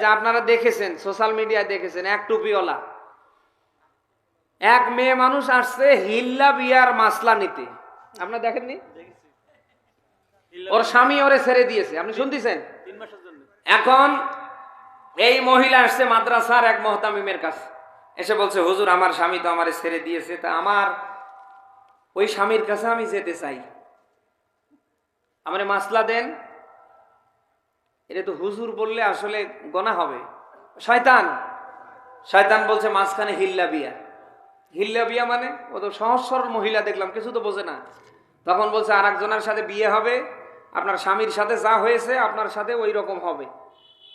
যে আপনারা দেখেছেন সোশ্যাল মিডিয়ায় দেখেছেন এক টুপিওয়ালা। এক মেয়ে মানুষ আসছে হিল্লা বিয়ার মাসলা নিতে। আপনারা দেখেননি? ওর স্বামী ওরে ছেড়ে দিয়েছে। আপনি শুনতেছেন? এখন এই মহিলা আসছে মাদ্রাসার এক মহতামিমের কাছে। এসে বলছে হুজুর আমার স্বামী তো আমার ছেড়ে দিয়েছে তা আমার ওই স্বামীর কাছে আমি যেতে চাই। আমার মাসলা দেন এটা তো হুজুর বললে আসলে গনা হবে। শয়তান। শয়তান বলছে মাঝখানে হিল্লা বিয়া হিল্লা বিয়া মানে ও তো সহজ সরল মহিলা দেখলাম, কিছু তো বোঝে না। তখন বলছে আর একজনের সাথে বিয়ে হবে, আপনার স্বামীর সাথে যা হয়েছে আপনার সাথে ওই রকম হবে।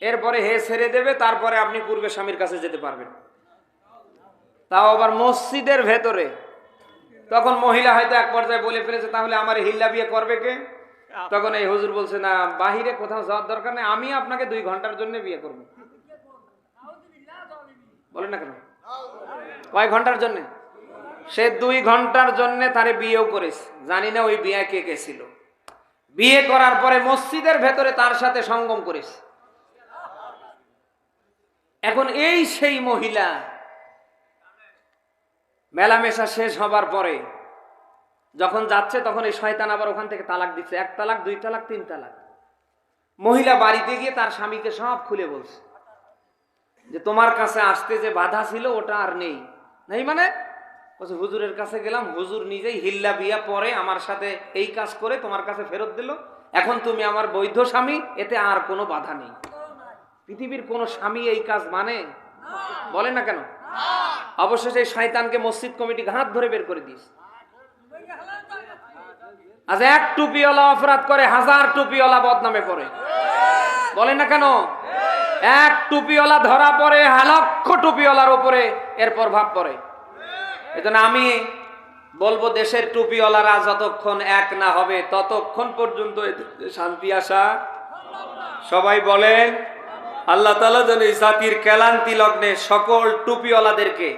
এরপরে হে ছেড়ে দেবে, তারপরে আপনি পূর্বে স্বামীর কাছে যেতে পারবেন। তাও আবার মসজিদের ভেতরে। তখন মহিলা হয়তো এক পর্যায়ে বলে ফেলেছে, তাহলে আমার হিল্লা বিয়ে করবে কে? তখন এই হুজুর বলছে, না, বাহিরে কোথাও যাওয়ার দরকার নেই, আমি আপনাকে দুই ঘণ্টার জন্য বিয়ে করব। বলেন না কেন? কয় ঘণ্টার জন্য? সে দুই ঘণ্টার জন্য তারে বিয়েও করেছে। জানি না ওই বিয়ে কে কে ছিল। বিয়ে করার পরে মসজিদের ভেতরে তার সাথে সঙ্গম করেছে। এখন এই সেই মহিলা মেলামেশা শেষ হবার পরে যখন যাচ্ছে, তখন এই শয়তান আবার ওখান থেকে তালাক দিচ্ছে। এক তালাক, দুই তালাক, তিন তালাক। মহিলা বাড়িতে গিয়ে তার স্বামীকে সব খুলে বলছে। যে তোমার কাছে আসতে যে বাধা ছিল, ওটা আর নেই। নেই মানে? বলছে, হুজুরের কাছে গেলাম, হুজুর নিজেই হিল্লা বিয়া পরে আমার সাথে এই কাজ করে তোমার কাছে ফেরত দিল। এখন তুমি আমার বৈধ স্বামী, এতে আর কোনো বাধা নেই। পৃথিবীর কোনো স্বামী এই কাজ মানে? বলে না কেন? অবশেষে শয়তানকে মসজিদ কমিটি ঘাত ধরে বের করে দিস আজ এক টুপিওয়ালা অপরাধ করে, হাজার টুপিওয়ালা বদনামে পড়ে। বলে না কেন? এক টুপিওয়ালা ধরা পড়ে লক্ষ টুপিওয়ালার উপরে এর প্রভাব পড়ে। এজন্য আমি বলব, দেশের টুপিওয়ালারা যতক্ষণ এক না হবে, ততক্ষণ পর্যন্ত শান্তি আসা সবাই বলেন, আল্লাহ তালা যেন জাতির কেলান্তি লগ্নে সকল টুপিওয়ালাদেরকে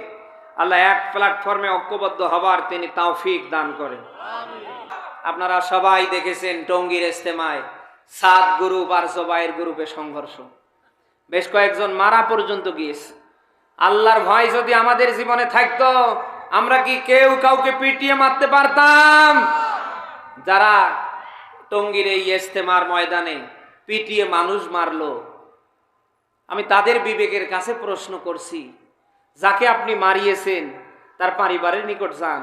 আল্লাহ এক প্ল্যাটফর্মে ঐক্যবদ্ধ হবার তিনি তাওফিক দান করেন। আপনারা সবাই দেখেছেন টঙ্গীর ইস্তেমায় সাত গ্রুপ আর জবাইয়ের গ্রুপে সংঘর্ষ। বেশ কয়েকজন মারা পর্যন্ত গিয়েছে। আল্লাহর ভয় যদি আমাদের জীবনে থাকতো, আমরা কি কেউ কাউকে পিটিয়ে মারতে পারতাম? যারা টঙ্গীর এই ইস্তেমার ময়দানে পিটিয়ে মানুষ মারলো, আমি তাদের বিবেকের কাছে প্রশ্ন করছি, যাকে আপনি মারিয়েছেন, তার পরিবারের নিকট যান।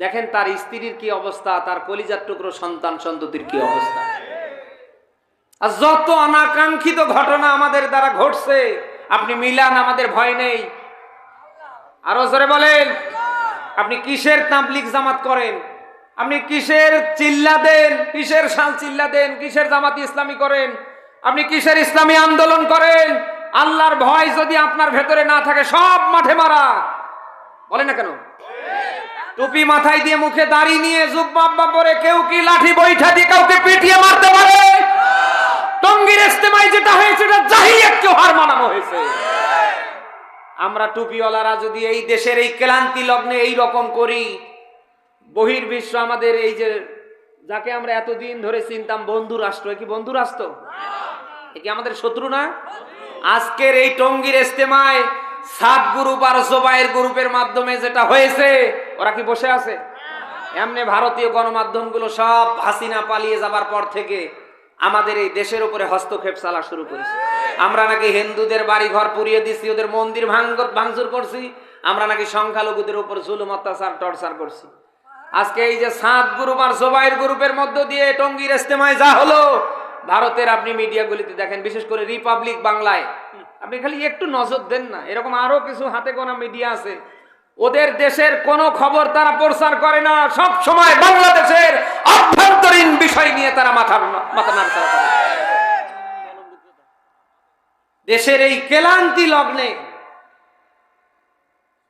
দেখেন, তার স্ত্রীর কি অবস্থা, তার কলিজার টুকরো সন্তান সন্ততির কি অবস্থা? আর যত অনাকাঙ্ক্ষিত ঘটনা আমাদের দ্বারা ঘটছে, আপনি মিলান, আমাদের ভয় নেই। আরও জোরে বলেন, আপনি কিসের তাবলিক জামাত করেন? আপনি কিসের চিল্লা দেন, কিসের শাল চিল্লা দেন, কিসের জামাত ইসলামী করেন? আপনি কিসের ইসলামী আন্দোলন করেন? আল্লাহর ভয় যদি আপনার ভেতরে না থাকে, সব মাঠে মারা। বলে না কেন? টুপি মাথায় দিয়ে মুখে দাড়ি নিয়ে জুব্বাব্বা পরে কেউ কি লাঠি বৈঠা দিয়ে কাউকে পিটিয়ে মারতে পারে? টঙ্গির ইস্তেমায় যেটা হয়েছে, এটা জাহিলিয়াতকে হার মানানো হয়েছে। আমরা টুপিওয়ালারা যদি এই দেশের এই ক্লান্তি লগ্নে এই রকম করি, বহির্বিশ্ব আমাদের এই যে, যাকে আমরা এতদিন ধরে চিনতাম বন্ধু রাষ্ট্র কি বন্ধু রাষ্ট্র? কি আমাদের শত্রু না? আজকের এই টঙ্গির ইস্তেমায় সাত গ্রুপ আর জোবাইয়ের গ্রুপের মাধ্যমে যেটা হয়েছে, ওরা কি বসে আছে? এমনি ভারতীয় গণমাধ্যমগুলো সব হাসিনা পালিয়ে যাবার পর থেকে আমাদের এই দেশের উপরে হস্তক্ষেপ চালা শুরু করেছে। আমরা নাকি হিন্দুদের বাড়ি ঘর পুড়িয়ে দিচ্ছি ওদের মন্দির ভাঙচুর করছি, আমরা নাকি সংখ্যালঘুদের উপর জুলুম, অত্যাচার, টর্চার করছি। আজকে এই যে সাত গ্রুপ আর জোবাইর গ্রুপের মধ্য দিয়ে টঙ্গির ইস্তেমায় যা হলো, ভারতের আপনি মিডিয়াগুলিতে দেখেন, বিশেষ করে রিপাবলিক বাংলায় আপনি খালি একটু নজর দেন না। এরকম আরও কিছু হাতে গোনা মিডিয়া আছে। ওদের দেশের কোনো খবর তারা প্রচার করে না। সব সময় বাংলাদেশের অভ্যন্তরীণ বিষয় নিয়ে তারা মাথা মাথা নাড়াচাড়া করে। দেশের এই কেলান্তি লগ্নে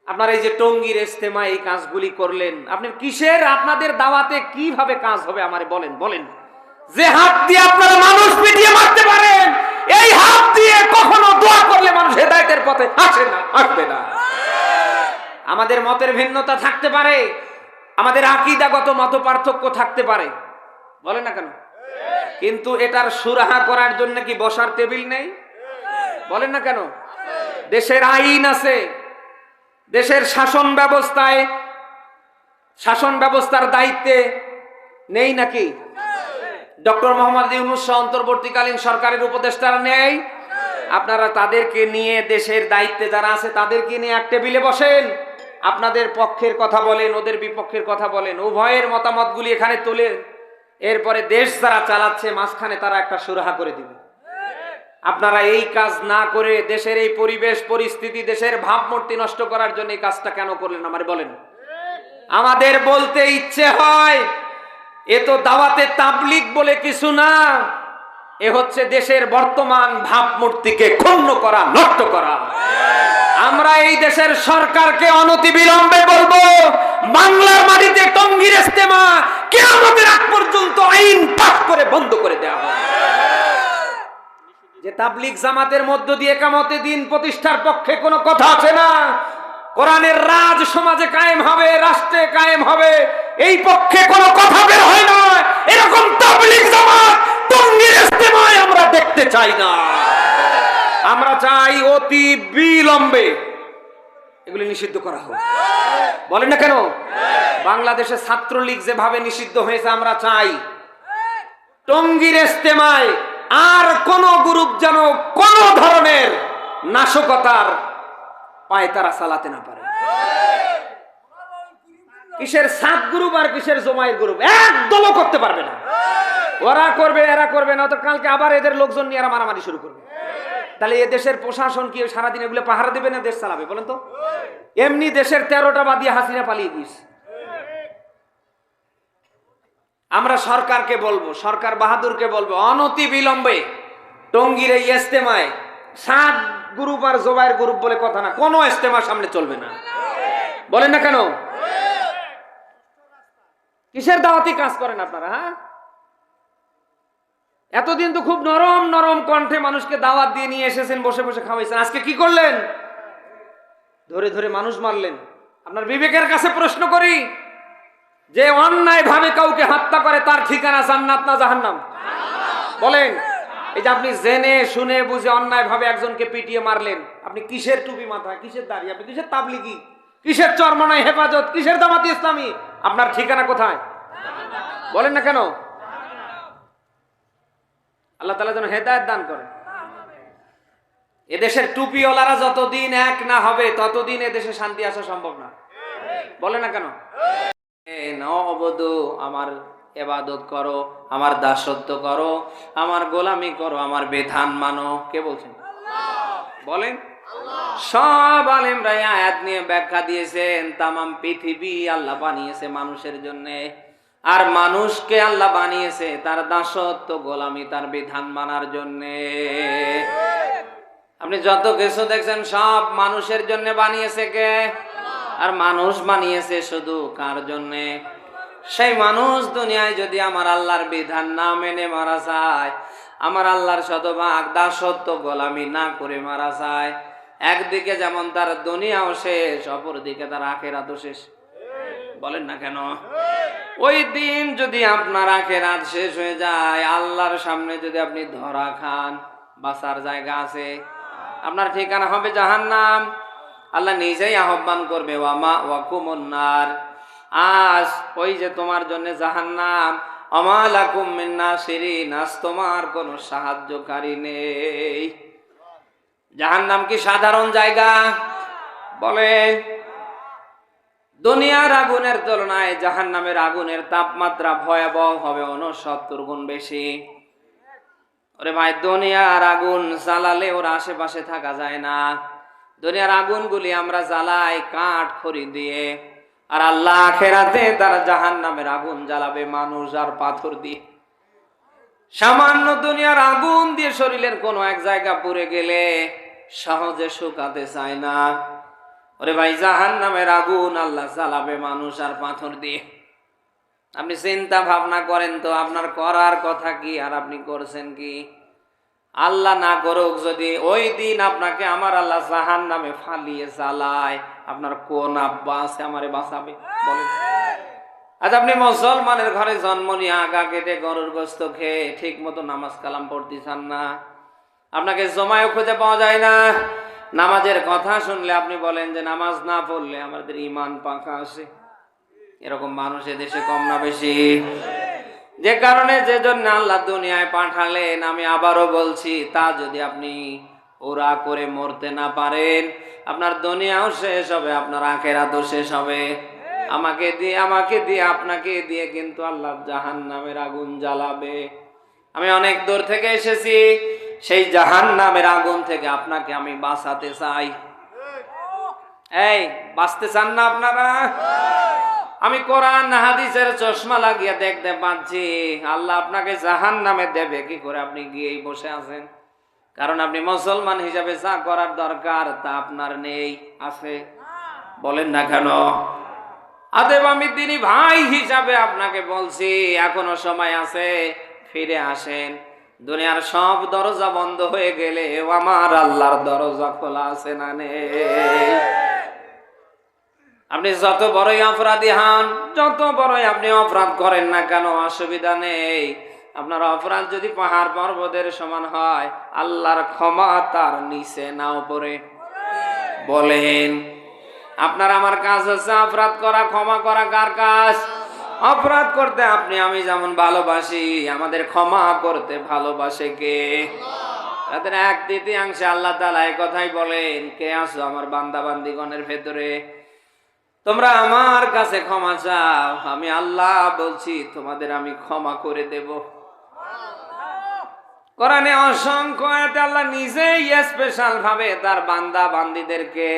আপনার এই যে টঙ্গির ইস্তেমা এই কাজগুলি করলেন, আপনি কিসের, আপনাদের দাওয়াতে কীভাবে কাজ হবে আমারে বলেন বলেন। যে হাত দিয়ে আপনারা মানুষ পিটিয়ে মারতে পারেন এই হাত দিয়ে কখনো দোয়া করলে মানুষ হেদায়তের পথে আসে না, আসবে না। আমাদের মতের ভিন্নতা থাকতে পারে, আমাদের আকিদাগত মত পার্থক্য থাকতে পারে। বলে না কেন? কিন্তু এটার সুরাহা করার জন্য কি বসার টেবিল নেই? বলেন না কেন? দেশের আইন আছে, দেশের শাসন ব্যবস্থায়, শাসন ব্যবস্থার দায়িত্বে নেই নাকি? ডক্টর মোহাম্মদ ইউনুস অন্তর্বর্তীকালীন সরকারের উপদেষ্টারা নেই। আপনারা তাদেরকে নিয়ে দেশের দায়িত্বে যারা আছে তাদেরকে নিয়ে এক টেবিলে বসেন। আপনাদের পক্ষের কথা বলেন, ওদের বিপক্ষের কথা বলেন, উভয়ের মতামতগুলি এখানে তোলেন এরপরে দেশ যারা চালাচ্ছে মাঝখানে তারা একটা সুরাহা করে দিবে। আপনারা এই কাজ না করে দেশের এই পরিবেশ, পরিস্থিতি, দেশের ভাবমূর্তি নষ্ট করার জন্য এই কাজটা কেন করলেন? আমার বলেন। আমাদের বলতে ইচ্ছে হয় এ তো দাওয়াতে তাবলিক বলে কিছু না। এ হচ্ছে দেশের বর্তমান ভাবমূর্তিকে ক্ষুণ্ণ করা, নষ্ট করা। আমরা এই দেশের সরকারকে অনতি অনতিবিলম্বে বলব, বাংলার মাটিতে টঙ্গির ইস্তেমা কেয়ামতের আগ পর্যন্ত আইন পাস করে বন্ধ করে দেওয়া হবে। যে তাবলিক জামাতের মধ্য দিয়ে কামতে দিন প্রতিষ্ঠার পক্ষে কোনো কথা আছে না, কোরআনের রাজ সমাজে কায়েম হবে, রাষ্ট্রে কায়েম হবে। এই পক্ষে কোনো কথা বের হয় না। এরকম তাবলিক জামাত, টঙ্গির ইস্তেমায় আমরা দেখতে চাই না। আমরা চাই অতি বিলম্বে এগুলি নিষিদ্ধ করা হোক। বলেন না কেন? বাংলাদেশে ছাত্রলীগ যেভাবে নিষিদ্ধ হয়েছে, আমরা চাই। টঙ্গির ইস্তেমায় আর কোন গ্রুপ যেন কোন ধরনের নাশকতার পায়ে তারা চালাতে না পারে। কিসের সাত গ্রুপ আর কিসের জমায়ের গ্রুপ? একদমও করতে পারবে না। ওরা করবে, এরা করবে না তো কালকে আবার এদের লোকজন নিয়ে এরা মারামারি শুরু করবে। তাহলে এ দেশের প্রশাসন কি সারাদিন এগুলো পাহারা দেবে না দেশ চালাবে, বলেন তো? এমনি দেশের তেরোটা বাদিয়ে হাসিনা পালিয়ে গিয়েছে। আমরা সরকারকে বলব, সরকার বাহাদুরকে বলব, অনতি বিলম্বে, টঙ্গির এই ইস্তেমায় সাত গ্রুপ আর জোবাইর গ্রুপ বলে কথা না, কোনো ইস্তেমা সামনে চলবে না। বলেন না কেন? কিসের দাওয়াতি কাজ করেন আপনারা হ্যাঁ? এতদিন তো খুব নরম নরম কণ্ঠে মানুষকে দাওয়াত দিয়ে নিয়ে এসেছেন, বসে বসে খাওয়াইছেন। আজকে কি করলেন? ধরে ধরে মানুষ মারলেন। আপনার বিবেকের কাছে প্রশ্ন করি, যে অন্যায় ভাবে কাউকে হত্যা করে তার ঠিকানা জান্নাত না জাহান্নাম? বলেন, এই যে আপনি জেনে শুনে বুঝে অন্যায় ভাবে একজনকে পিটিয়ে মারলেন, আপনি কিসের টুপি মাথায় কিসের দাঁড়িয়ে আপনি কিসের তাবলিগি, কিসের চরমনায় হেফাজত, কিসের দামাতি ইসলামী? আপনার ঠিকানা কোথায়? বলেন না কেন? আল্লাহ তালা যেন হেদায়ত দান করে এদেশের টুপিওয়ালারা যতদিন এক না হবে, ততদিন এদেশে শান্তি আসা সম্ভব না। বলে না কেন? এ নবধূ আমার এবাদত করো, আমার দাসত্ব করো, আমার গোলামি করো, আমার বেধান মানো। কে বলছেন? বলেন। সব আলেমরা আয়াত নিয়ে ব্যাখ্যা দিয়েছেন, তামাম পৃথিবী আল্লাহ বানিয়েছে মানুষের জন্য। আর মানুষকে আল্লাহ বানিয়েছে তার দাসত্ব, গোলামি, তার বিধান মানার জন্যে। আপনি যত কিছু দেখছেন, সব মানুষের জন্য বানিয়েছে কে? আর মানুষ বানিয়েছে শুধু কার জন্যে? সেই মানুষ দুনিয়ায় যদি আমার আল্লাহর বিধান না মেনে মারা যায়, আমার আল্লাহর শতভাগ দাসত্ব, গোলামি না করে মারা যায় একদিকে যেমন তার দুনিয়াও শেষ, অপরদিকে তার আখেরাতও শেষ। বলেন না কেন? ওই দিন যদি আপনার আখেরাত শেষ হয়ে যায়, আল্লাহর সামনে যদি আপনি ধরা খান বাসার জায়গা আছে। আপনার ঠিকানা হবে জাহান্নাম। আল্লাহ নিজেই আহ্বান করবে ওয়ামা ওয়াকুমন্নার আজ ওই যে তোমার জন্য জাহান্নাম। অমালাকুম মিন্না সিরিন আজ তোমার কোনো সাহায্যকারী নেই। জাহান্নাম কি সাধারণ জায়গা? বলেন দুনিয়ার আগুনের তুলনায় জাহান্নামের আগুনের তাপমাত্রা ভয়াবহ হবে উনসত্তর গুণ বেশি। ওরে ভাই, দুনিয়ার আগুন জ্বালালে ওর আশেপাশে থাকা যায় না। দুনিয়ার আগুনগুলি আমরা জ্বালাই কাঠ খড়ি দিয়ে, আর আল্লাহ আখেরাতে তারা জাহান নামের আগুন জ্বালাবে মানুষ আর পাথর দিয়ে। সামান্য দুনিয়ার আগুন দিয়ে শরীরের কোনো এক জায়গা পুড়ে গেলে সহজে শুকাতে চায় না। ওরে ভাই জাহান নামের আগুন আল্লাহ জ্বালাবে মানুষ আর পাথর দিয়ে। আপনি চিন্তা ভাবনা করেন তো, আপনার করার কথা কি আর আপনি করছেন কি? আল্লাহ না করুক, যদি ওই দিন আপনাকে আমার আল্লাহ জাহান নামে ফালিয়ে চালায় আপনার কোন আব্বা আছে আমারে বাঁচাবে? বলেন। আজ আপনি মুসলমানের ঘরে জন্ম নিয়ে আগা কেটে গরুর গোস্ত খেয়ে ঠিক মতো নামাজ কালাম পড়তে চান না। আপনাকে জমায়ও খুঁজে পাওয়া যায় না। নামাজের কথা শুনলে আপনি বলেন যে নামাজ না পড়লে আমাদের ইমান পাকা আসে এরকম মানুষ দেশে কম না বেশি। যে কারণে যে জন্য আল্লাহ দুনিয়ায় পাঠালেন, আমি আবারও বলছি, তা যদি আপনি ওরা করে মরতে না পারেন, আপনার দুনিয়াও শেষ হবে, আপনার আখেরাতও শেষ হবে। আমাকে দিয়ে আমাকে দিয়ে, আপনাকে দিয়ে কিন্তু আল্লাহ জাহান নামের আগুন জ্বালাবে। আমি অনেক দূর থেকে এসেছি, সেই জাহান নামের আগুন থেকে আপনাকে আমি বাঁচাতে চাই। এই, বাঁচতে চান না আপনারা? আমি কোরআন, হাদিসের চশমা লাগিয়ে দেখতে পাচ্ছি। আল্লাহ আপনাকে জাহান নামে দেবে, কি করে আপনি গিয়েই বসে আছেন? কারণ আপনি মুসলমান হিসাবে যা করার দরকার তা আপনার নেই, আছে? বলেন না কেন? আদেব আমি তিনি ভাই হিসাবে আপনাকে বলছি, এখনও সময় আছে, ফিরে আসেন। দুনিয়ার সব দরজা বন্ধ হয়ে গেলে আমার আল্লাহর দরজা খোলা আছে না? আপনি যত বড়ই অপরাধী হন, যত বড়ই আপনি অপরাধ করেন না কেন, অসুবিধা নেই। আপনার অপরাধ যদি পাহাড় পর্বতের সমান হয়, আল্লাহর ক্ষমা তার নিচে না উপরে। বলেন আপনার আমার কাজ হচ্ছে অপরাধ করা, ক্ষমা করা, কার কাজ? অপরাধ করতে আপনি, আমি যেমন ভালোবাসি, আমাদের ক্ষমা করতে ভালোবাসে কে? তাদের এক তৃতীয়াংশে আল্লাহ তালা এই কথাই বলেন, কে আসো আমার বান্দা বান্দিগণের ভেতরে? তোমরা আমার কাছে ক্ষমা চাও, আমি আল্লাহ বলছি, তোমাদের আমি ক্ষমা করে দেব। কোরআনে অসংখ্য আল্লাহ নিজেই স্পেশাল ভাবে তার বান্দা বান্দিদেরকে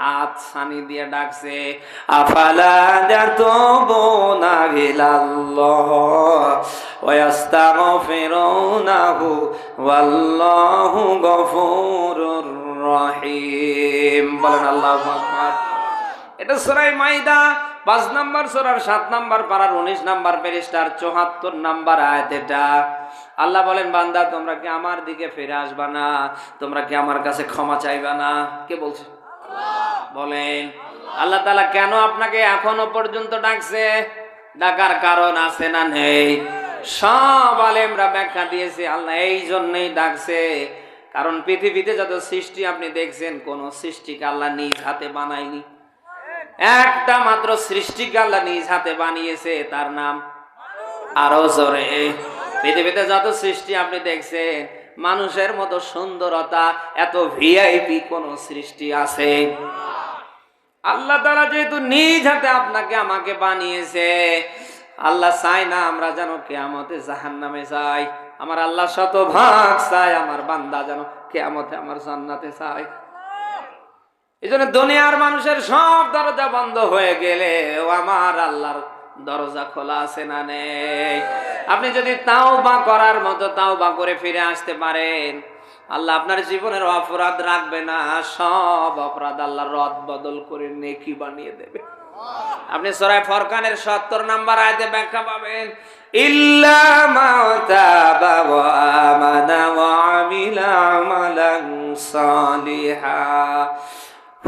হাত সানি দিয়ে ডাকছে, আফালা যাতুবুনা ইলাল্লাহ ওয়া ইয়াস্তাগফিরুনাহু ওয়াল্লাহু গফুরুর রহিম। বলেন আল্লাহু এটা সরাই মাইদা, পাঁচ নাম্বার সরার সাত নাম্বার পাড়ার উনিশ নাম্বার পেরিস্টার চৌহাত্তর নাম্বার আয়াত এটা। আল্লাহ বলেন, বান্দা, তোমরা কি আমার দিকে ফিরে আসবা না? তোমরা কি আমার কাছে ক্ষমা চাইবা না? কে বলছে? বলেন, আল্লাহ তালা কেন আপনাকে এখনও পর্যন্ত ডাকছে? ডাকার কারণ আছে না নেই। সব আলেমরা ব্যাখ্যা দিয়েছে, আল্লাহ এই জন্যই ডাকছে। কারণ পৃথিবীতে যত সৃষ্টি আপনি দেখছেন, কোন সৃষ্টিকে আল্লাহ নিজ হাতে বানায়নি। একটা মাত্র সৃষ্টিকে আল্লাহ নিজ হাতে বানিয়েছে, তার নাম আরও জোরে। পৃথিবীতে যত সৃষ্টি আপনি দেখছেন মানুষের মতো সুন্দরতা, এত ভিআইপি কোন সৃষ্টি আছে? আল্লাহ তারা যেহেতু নিজ হাতে আপনাকে আমাকে বানিয়েছে, আল্লাহ চায় না আমরা যেন কেয়ামতে জাহান নামে যাই। আমার আল্লাহ শত ভাগ চায়, আমার বান্দা যেন কেয়ামতে আমার জান্নাতে চায় এই জন্য দুনিয়ার মানুষের সব দরজা বন্ধ হয়ে গেলে আমার আল্লাহর দরজা খোলা আছে না নেই? আপনি যদি তাও বা করার মতো তাও বা করে ফিরে আসতে পারেন, আল্লাহ আপনার জীবনের অপরাধ রাখবে না, সব অপরাধ আল্লাহ রদ বদল করে নেকি বানিয়ে দেবে। আপনি সরাই ফরকানের সত্তর নাম্বার আয়তে ব্যাখ্যা পাবেন, ইল্লা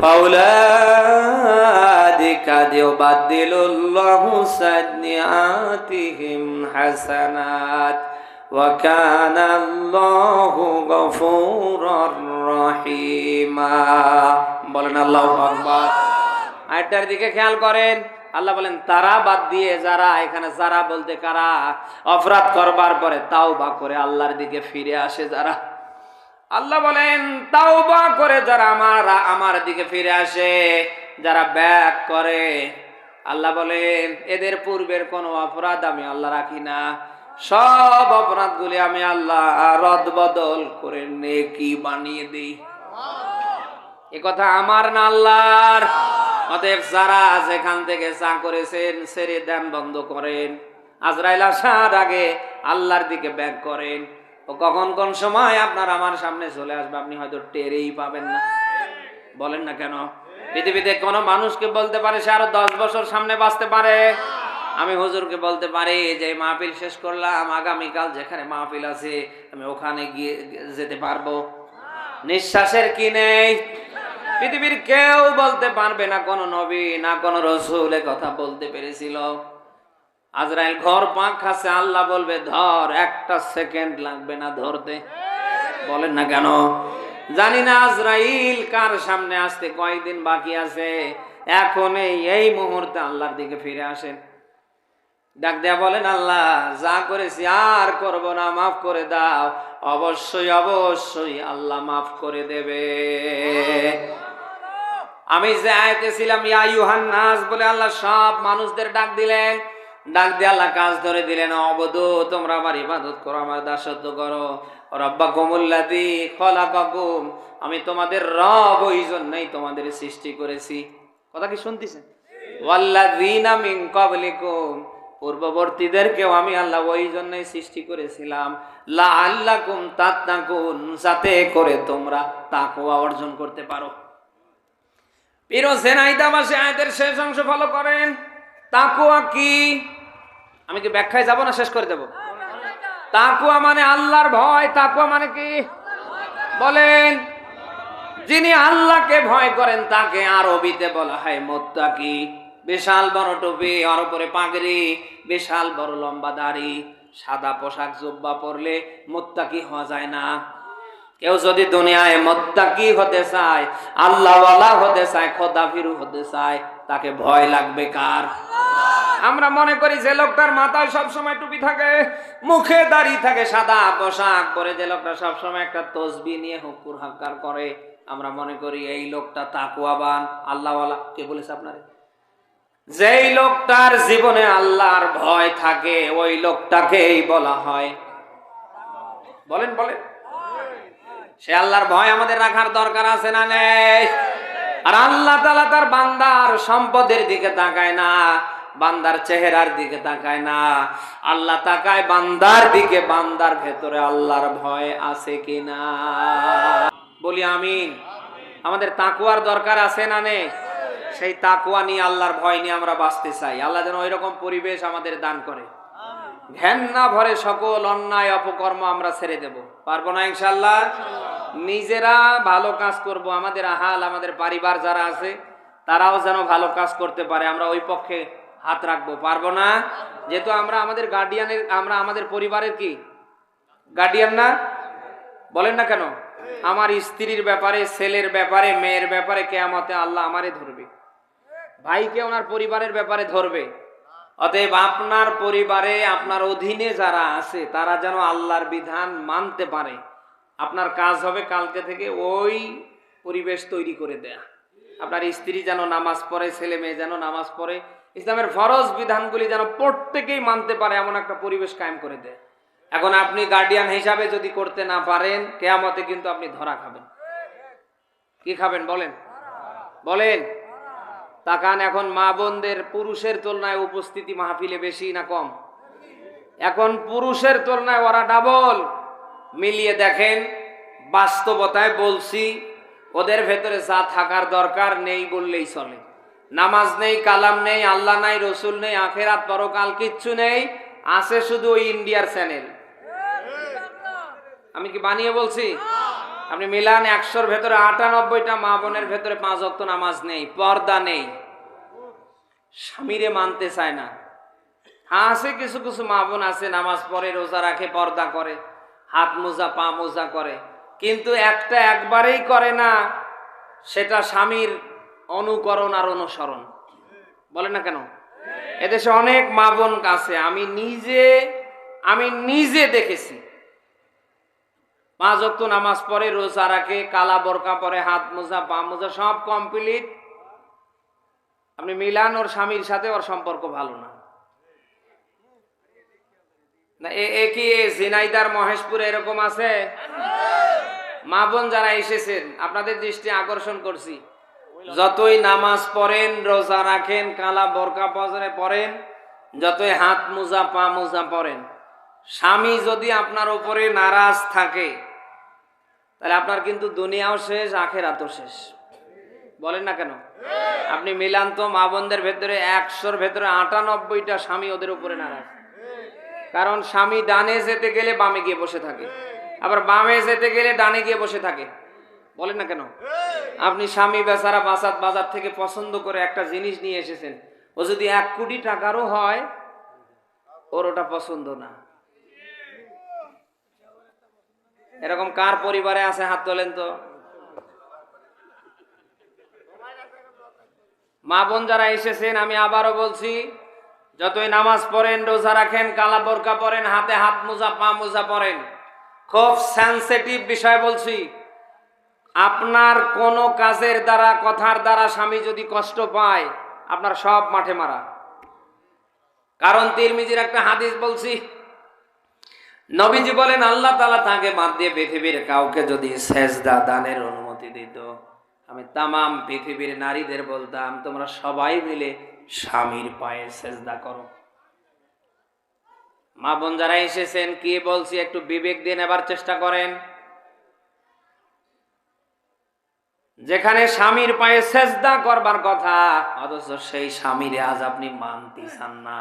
মা তাবা ওয়া আমানা ওয়া আমিলা আমালান সালিহা فأولئك يبدل الله سيئاتهم حسنات وكان الله غفورا رحيما বলেন আল্লাহু আকবার আয়টার দিকে খেয়াল করেন আল্লাহ বলেন তারা বাদ দিয়ে যারা এখানে যারা বলতে কারা অপরাধ করবার পরে তাও বা করে আল্লাহর দিকে ফিরে আসে যারা আল্লাহ বলেন, তাওবা করে যারা আমার আমার দিকে ফিরে আসে, যারা ব্যাক করে, আল্লাহ বলেন, এদের পূর্বের কোনো অপরাধ আমি আল্লাহ রাখি না। সব অপরাধগুলি আমি আল্লাহ রদ বদল করে নেকি বানিয়ে দিই। এ কথা আমার না আল্লাহর? অতএব যারা যেখান থেকে চা করেছেন, সেরে দেন বন্ধ করেন। আজরাইল আসার আগে আল্লাহর দিকে ব্যাক করেন। ও কখন কোন সময় আপনার আমার সামনে চলে আসবে, আপনি হয়তো টেরেই পাবেন না। বলেন না কেন? পৃথিবীতে কোনো মানুষকে বলতে পারে সে আরও দশ বছর সামনে বাঁচতে পারে। আমি হুজুরকে বলতে পারি, যে মাহফিল শেষ করলাম, আগামীকাল যেখানে মাহফিল আছে, আমি ওখানে গিয়ে যেতে পারব। নিঃশ্বাসের কি নেই? পৃথিবীর কেউ বলতে পারবে না, কোনো নবী না কোনো রসুল কথা বলতে পেরেছিল। আজরাইল ঘর পাক খাচ্ছে আল্লাহ বলবে, ধর, একটা সেকেন্ড লাগবে না ধরতে। বলেন না কেন? জানি না আজরাইল কার সামনে আসতে কয়েকদিন বাকি আছে। এখন এই মুহূর্তে আল্লাহর দিকে ফিরে আসেন। ডাক দেয়া বলেন, আল্লাহ, যা করেছি আর করব না, মাফ করে দাও। অবশ্যই অবশ্যই আল্লাহ মাফ করে দেবে। আমি যে আয়তে ছিলাম, ইয়া ইউহান নাস, বলে আল্লাহ সব মানুষদের ডাক দিলেন। ডাক দিয়ে আল্লাহ কাজ ধরে দিলেন, অবধ, তোমরা আমার ইবাদত করো, আমার দাসত্ব করো। রব্বা কমুল্লাদি খলা কাকুম আমি তোমাদের রব ওই জন্যই তোমাদের সৃষ্টি করেছি। কথা কি শুনতেছেন? ওয়াল্লাযীনা মিন ক্বাবলিকুম, পূর্ববর্তীদেরকেও আমি আল্লাহ ওই জন্যই সৃষ্টি করেছিলাম। লা আল্লাকুম তাত্তাকুন, যাতে করে তোমরা তাকওয়া অর্জন করতে পারো। প্রিয় সেনাইদা মাসে আয়াতের শেষ অংশ ফলো করেন। তাকুয়া কি? আমি কি ব্যাখ্যায় যাব না শেষ করে দেব? তাকুয়া মানে আল্লাহর ভয়, তাকুয়া মানে কি? বলেন, যিনি আল্লাহকে ভয় করেন, তাকে আরবিতে বলা হয় মোত্তাকি। বিশাল বড় টুপি, আর উপরে পাগড়ি, বিশাল বড় লম্বা দাড়ি, সাদা পোশাক, জুব্বা পরলে মোত্তাকি হওয়া যায় না। কেউ যদি দুনিয়ায় মোত্তাকি হতে চায়, আল্লাহওয়ালা হতে চায়, খোদাফিরু হতে চায়, তাকে ভয় লাগবে কার? আমরা মনে করি যে লোকটার মাথায় সব সময় টুপি থাকে, মুখে দাড়ি থাকে, সাদা পোশাক পরে যে লোকটা সব সময় একটা তসবি নিয়ে হুকুর হাক্কার করে। আমরা মনে করি এই লোকটা তাকুয়াবান আল্লাহওয়ালা। কে বলেছে আপনারে? যেই লোকটার জীবনে আল্লাহর ভয় থাকে, ওই লোকটাকেই বলা হয়। বলেন বলেন। সে আল্লাহর ভয় আমাদের রাখার দরকার আছে না নেই? আর আল্লাহ তালা তার বান্দার সম্পদের দিকে তাকায় না। বান্দার চেহারার দিকে তাকায় না। আল্লাহ তাকায় বান্দার দিকে, বান্দার ভেতরে আল্লাহর ভয় আছে কিনা? বলি আমিন। আমাদের তাকুয়ার দরকার আছে না নেই? সেই তাকুয়া নিয়ে, আল্লাহর ভয় নিয়ে আমরা বাঁচতে চাই। আল্লাহ যেন ওই রকম পরিবেশ আমাদের দান করে। ঘেন্না ভরে সকল অন্যায়, অপকর্ম আমরা ছেড়ে দেব। পারব না ইনশাল্লাহ নিজেরা ভালো কাজ করব। আমাদের আহাল, আমাদের পরিবার যারা আছে, তারাও যেন ভালো কাজ করতে পারে। আমরা ওই পক্ষে হাত রাখব, পারব না? যেহেতু আমরা আমাদের গার্ডিয়ানের আমরা আমাদের পরিবারের কি? গার্ডিয়ান না? বলেন না কেন? আমার স্ত্রীর ব্যাপারে, ছেলের ব্যাপারে, মেয়ের ব্যাপারে কেয়ামতে আল্লাহ আমারে ধরবে। ভাইকে ওনার পরিবারের ব্যাপারে ধরবে। অতএব আপনার পরিবারে, আপনার অধীনে যারা আছে, তারা যেন আল্লাহর বিধান মানতে পারে। আপনার কাজ হবে কালকে থেকে ওই পরিবেশ তৈরি করে দেয়া। আপনার স্ত্রী যেন নামাজ পড়ে, ছেলে মেয়ে যেন নামাজ পড়ে ইসলামের ফরজ বিধানগুলি যেন প্রত্যেকেই মানতে পারে, এমন একটা পরিবেশ কায়েম করে দেয়। এখন আপনি গার্ডিয়ান হিসাবে যদি করতে না পারেন, কেয়ামতে কিন্তু আপনি ধরা খাবেন। কি খাবেন বলেন? বলেন, তাকান এখন মা বোনদের পুরুষের তুলনায় উপস্থিতি মাহফিলে বেশি না কম? এখন পুরুষের তুলনায় ওরা ডাবল মিলিয়ে দেখেন, বাস্তবতায় বলছি, ওদের ভেতরে যা থাকার দরকার নেই বললেই চলে। নামাজ নেই, কালাম নেই, আল্লাহ নাই, রসুল নেই, আখেরাত, পরকাল, কিচ্ছু নেই, আছে শুধু ওই ইন্ডিয়ার চ্যানেল। আমি কি বানিয়ে বলছি? আপনি মিলান একশোর ভেতরে আটানব্বইটা মা বোনের ভেতরে পাঁচ অক্ত নামাজ নেই, পর্দা নেই। স্বামীরে মানতে চায় না। হ্যাঁ আছে কিছু কিছু মা বোন আছে, নামাজ পড়ে, রোজা রাখে, পর্দা করে, হাত মোজা, পা মোজা করে। কিন্তু একটা একবারেই করে না, সেটা স্বামীর অনুকরণ আর অনুসরণ। বলে না কেন? এদেশে অনেক মা বোন আছে, আমি নিজে আমি নিজে দেখেছি। পাঁচ অক্ত নামাজ পড়ে, রোজা রাখে, কালা বোরকা পরে, হাত মোজা, পা মোজা, সব কমপ্লিট আপনি মিলান, ওর স্বামীর সাথে ওর সম্পর্ক ভালো না। না ঝিনাইদার মহেশপুরে এরকম আছে? মা বোন যারা এসেছেন, আপনাদের দৃষ্টি আকর্ষণ করছি। যতই নামাজ পড়েন, রোজা রাখেন, কালা বরকা পজরে পড়েন, যতই হাত মোজা, পা মোজা পড়েন, স্বামী যদি আপনার উপরে নারাজ থাকে, তাহলে আপনার কিন্তু দুনিয়াও শেষ, আখেরাতও শেষ। বলেন না কেন? আপনি মিলান তো মা বোনদের ভেতরে একশোর ভেতরে আটানব্বইটা স্বামী ওদের উপরে নারাজ। কারণ স্বামী ডানে যেতে গেলে বামে গিয়ে বসে থাকে। আবার বামে যেতে গেলে ডানে গিয়ে বসে থাকে। বলেন না কেন? আপনি স্বামী বেচারা বাসাত বাজার থেকে পছন্দ করে একটা জিনিস নিয়ে এসেছেন। ও যদি এক কোটি টাকারও হয়, ওর ওটা পছন্দ না। এরকম কার পরিবারে আছে হাত তোলেন তো? মা বোন যারা এসেছেন, আমি আবারও বলছি, যতই নামাজ পড়েন, রোজা রাখেন কালা বোরকা পরেন, হাতে হাত মোজা, পা মোজা পরেন, খুব সেন্সিটিভ বিষয় বলছি। আপনার কোনো কাজের দ্বারা, কথার দ্বারা স্বামী যদি কষ্ট পায়, আপনার সব মাঠে মারা। কারণ তিরমিজির একটা হাদিস বলছি, নবীজি বলেন, আল্লাহ তালা তাকে বাদ দিয়ে পৃথিবীর কাউকে যদি সেজদা, দানের অনুমতি দিত, আমি তামাম পৃথিবীর নারীদের বলতাম, তোমরা সবাই মিলে স্বামীর পায়ে সেজদা করো। মা বোন যারা এসেছেন, কি বলছি, একটু বিবেক দিয়ে নেবার চেষ্টা করেন। যেখানে স্বামীর পায়ে সেজদা করবার কথা, অথচ সেই স্বামীরে আজ আপনি মানতে চান না।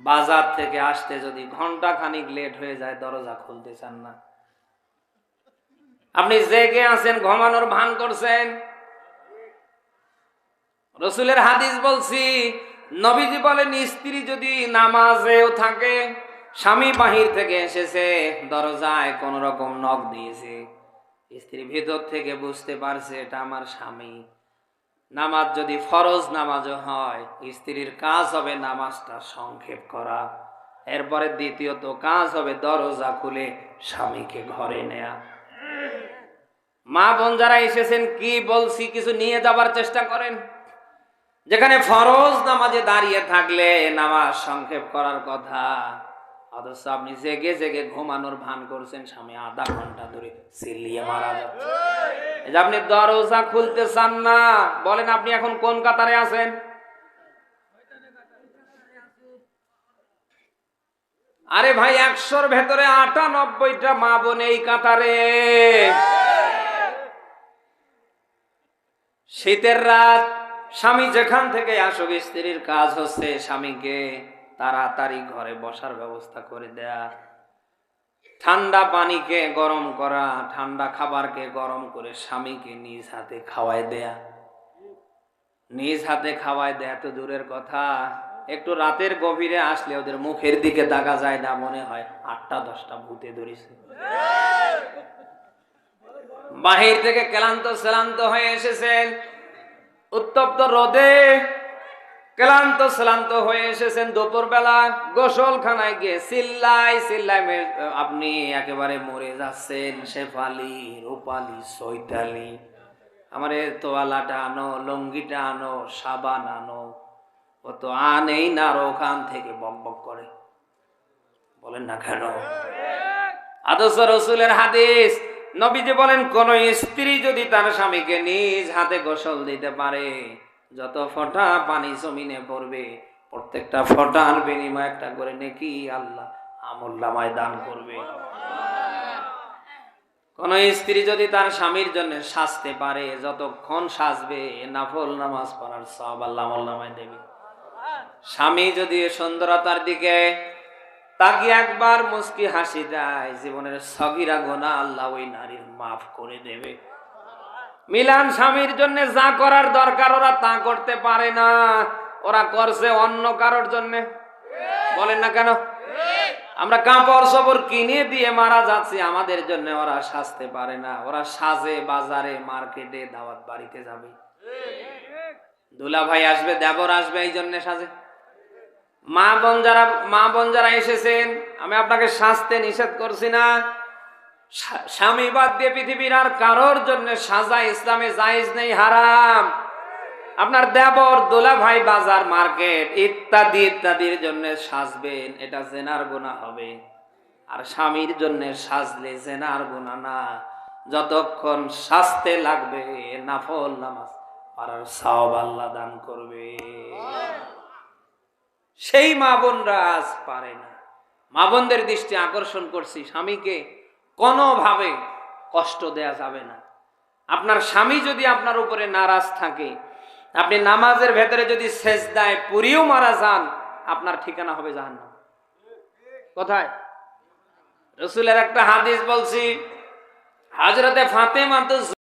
বাজার থেকে আসতে যদি ঘণ্টা খানিক লেট হয়ে যায়, দরজা খুলতে চান না। আপনি জেগে আছেন, ঘুমানোর ভান করছেন। রসুলের হাদিস বলছি, নবীজি বলেন, স্ত্রী যদি নামাজেও থাকে, স্বামী বাহির থেকে এসেছে, দরজায় কোন রকম নখ দিয়েছে। স্ত্রী ভিতর থেকে বুঝতে পারছে এটা আমার স্বামী। নামাজ যদি ফরজ নামাজও হয়, স্ত্রীর কাজ হবে নামাজটা সংক্ষেপ করা। এরপরে দ্বিতীয়ত কাজ হবে দরজা খুলে স্বামীকে ঘরে নেয়া। মা বোন যারা এসেছেন, কি বলছি, কিছু নিয়ে যাবার চেষ্টা করেন? যেখানে ফরজ নামাজে দাঁড়িয়ে থাকলে নামাজ সংক্ষেপ করার কথা অথচ আপনি জেগে জেগে ঘুমানোর ভান করছেন, স্বামী, আধা ঘণ্টা ধরে চিল্লিয়ে মারা যাচ্ছে। আপনি দরজা খুলতে চান না, বলেন আপনি এখন কোন কাতারে আছেন? আরে ভাই, একশোর ভেতরে আটানব্বইটা মা বোন এই কাতারে। শীতের রাত, স্বামী যেখান থেকে আসুক, স্ত্রীর কাজ হচ্ছে স্বামীকে তাড়াতাড়ি ঘরে বসার ব্যবস্থা করে দেয়া। ঠান্ডা পানিকে গরম করা, ঠান্ডা খাবারকে গরম করে স্বামীকে নিজ হাতে খাওয়াই দেয়া। নিজ হাতে খাওয়াই দেয়া তো দূরের কথা। একটু রাতের গভীরে আসলে ওদের মুখের দিকে তাকা যায় না, মনে হয় আটটা, দশটা ভূতে ধরেছে। বাহির থেকে ক্লান্ত শ্রান্ত হয়ে এসেছেন। উত্তপ্ত রোদে ক্লান্ত শ্রান্ত হয়ে এসেছেন দুপুর বেলা গোসলখানায় গিয়ে সিল্লাই সিল্লাই আপনি একেবারে মরে যাচ্ছেন। শেফালি, রূপালি সৈতালি আমার তোয়ালাটা আনো, লঙ্গিটা আনো, সাবান আনো। ও তো আনেই না আর ওখান থেকে বক বক করে। বলেন না কেন? আদর্শ রসুলের হাদিস, নবীজি বলেন, কোন স্ত্রী যদি তার স্বামীকে নিজ হাতে গোসল দিতে পারে যত ফোঁটা পানি জমিনে পড়বে, প্রত্যেকটা ফোঁটার বিনিময় একটা করে নেকি আল্লাহ আমল্লামায় দান করবে। কোন স্ত্রী যদি তার স্বামীর জন্য সাজতে পারে, যতক্ষণ সাজবে, নাফল নামাজ পড়ার সব আল্লাহ আমল্লামায় দেবে। স্বামী যদি সুন্দরতার দিকে তাকে একবার মুস্কি হাসি দেয়, জীবনের সগিরা গোনা আল্লাহ ওই নারীর মাফ করে দেবে। মিলান স্বামীর জন্য যা করার দরকার, ওরা তা করতে পারে না। ওরা করছে অন্য কারোর জন্য। বলেন না কেন? আমরা কাপড় সবর কিনে দিয়ে মারা যাচ্ছি, আমাদের জন্য ওরা সাজতে পারে না। ওরা সাজে, বাজারে, মার্কেটে, দাওয়াত বাড়িতে যাবে। দুলা ভাই আসবে, দেবর আসবে এই জন্য সাজে। মা বোন যারা, মা বোন যারা এসেছেন, আমি আপনাকে সাজতে নিষেধ করছি না। স্বামী বাদ দিয়ে পৃথিবীর আর কারোর জন্য সাজা ইসলামে জায়েজ নেই, হারাম। আপনার দেবর দোলা ভাই বাজার মার্কেট, ইত্যাদি, ইত্যাদির জন্য সাজবেন, এটা জেনার গোনা হবে। আর স্বামীর জন্য সাজলে জেনার গোনা না। যতক্ষণ সাজতে লাগবে, নাফল নামাজ পারার আল্লাহ দান করবে। সেই মা বোনরা আজ পারে না। মা বোনদের দৃষ্টি আকর্ষণ করছি স্বামীকে। কোনোভাবে কষ্ট দেয়া যাবে না। আপনার স্বামী যদি আপনার উপরে নারাজ থাকে, আপনি নামাজের ভেতরে যদি শেষ দেয় পুরিও মারা যান, আপনার ঠিকানা হবে জাহান্নাম। কোথায়? রসুলের একটা হাদিস বলছি হাজরতে ফাঁতে তো